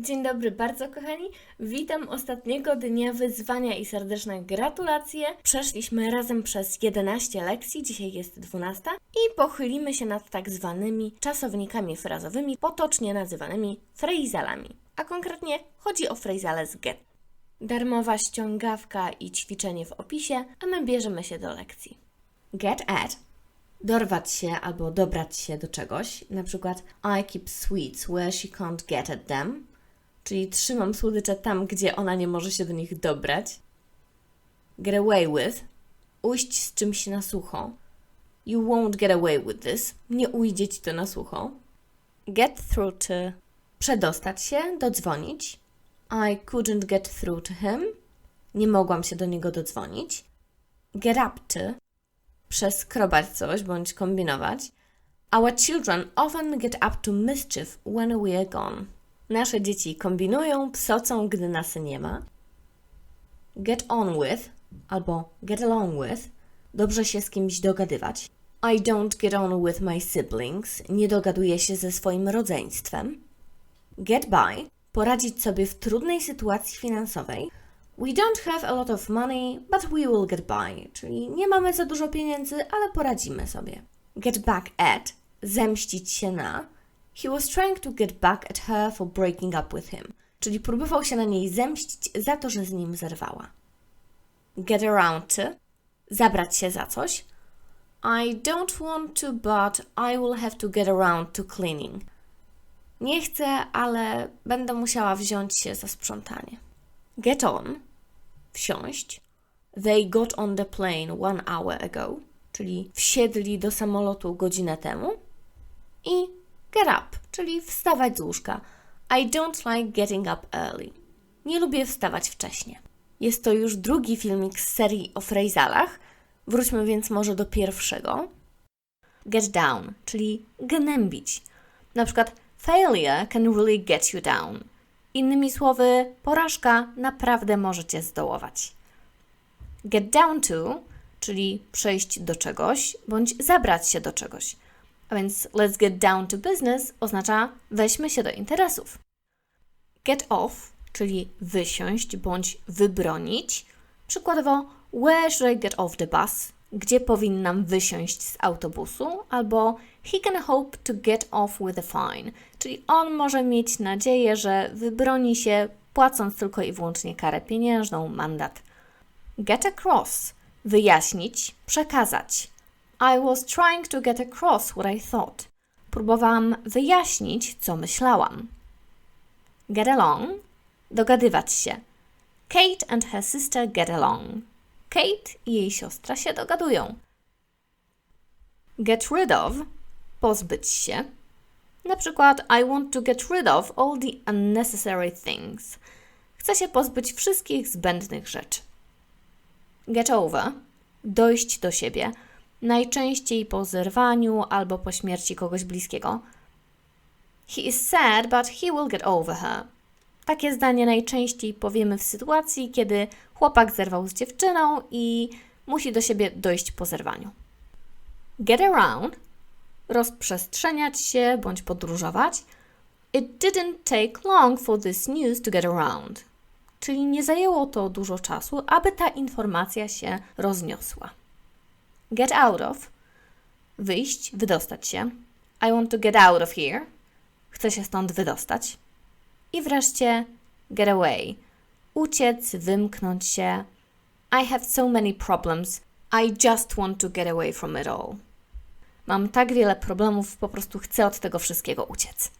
Dzień dobry bardzo kochani. Witam ostatniego dnia wyzwania i serdeczne gratulacje. Przeszliśmy razem przez 11 lekcji, dzisiaj jest 12 i pochylimy się nad tak zwanymi czasownikami frazowymi, potocznie nazywanymi frazalami. A konkretnie chodzi o frazale z get. Darmowa ściągawka i ćwiczenie w opisie, a my bierzemy się do lekcji. Get at dorwać się albo dobrać się do czegoś, na przykład I keep sweets where she can't get at them, czyli trzymam słodycze tam, gdzie ona nie może się do nich dobrać. Get away with, ujść z czymś na sucho. You won't get away with this, nie ujdzie ci to na sucho. Get through to, przedostać się, dodzwonić. I couldn't get through to him, nie mogłam się do niego dodzwonić. Get up to, przeskrobać coś bądź kombinować. Our children often get up to mischief when we are gone. Nasze dzieci kombinują, psocą, gdy nas nie ma. Get on with albo get along with. Dobrze się z kimś dogadywać. I don't get on with my siblings. Nie dogaduję się ze swoim rodzeństwem. Get by. Poradzić sobie w trudnej sytuacji finansowej. We don't have a lot of money, but we will get by. Czyli nie mamy za dużo pieniędzy, ale poradzimy sobie. Get back at. Zemścić się na. He was trying to get back at her for breaking up with him. Czyli próbował się na niej zemścić za to, że z nim zerwała. Get around to. Zabrać się za coś. I don't want to, but I will have to get around to cleaning. Nie chcę, ale będę musiała wziąć się za sprzątanie. Get on. Wsiąść. They got on the plane one hour ago. Czyli wsiedli do samolotu godzinę temu. I get up, czyli wstawać z łóżka. I don't like getting up early. Nie lubię wstawać wcześnie. Jest to już drugi filmik z serii o frazalach. Wróćmy więc może do pierwszego. Get down, czyli gnębić. Na przykład failure can really get you down. Innymi słowy, porażka naprawdę może cię zdołować. Get down to, czyli przejść do czegoś bądź zabrać się do czegoś. A więc let's get down to business oznacza weźmy się do interesów. Get off, czyli wysiąść bądź wybronić. Przykładowo, where should I get off the bus? Gdzie powinnam wysiąść z autobusu? Albo he can hope to get off with a fine, czyli on może mieć nadzieję, że wybroni się płacąc tylko i wyłącznie karę pieniężną, mandat. Get across, wyjaśnić, przekazać. I was trying to get across what I thought. Próbowałam wyjaśnić, co myślałam. Get along, dogadywać się. Kate and her sister get along. Kate i jej siostra się dogadują. Get rid of, pozbyć się. Na przykład, I want to get rid of all the unnecessary things. Chcę się pozbyć wszystkich zbędnych rzeczy. Get over, dojść do siebie, najczęściej po zerwaniu albo po śmierci kogoś bliskiego. He is sad, but he will get over her. Takie zdanie najczęściej powiemy w sytuacji, kiedy chłopak zerwał z dziewczyną i musi do siebie dojść po zerwaniu. Get around, rozprzestrzeniać się bądź podróżować. It didn't take long for this news to get around. Czyli nie zajęło to dużo czasu, aby ta informacja się rozniosła. Get out of, wyjść, wydostać się. I want to get out of here. Chcę się stąd wydostać. I wreszcie get away. Uciec, wymknąć się. I have so many problems. I just want to get away from it all. Mam tak wiele problemów, po prostu chcę od tego wszystkiego uciec.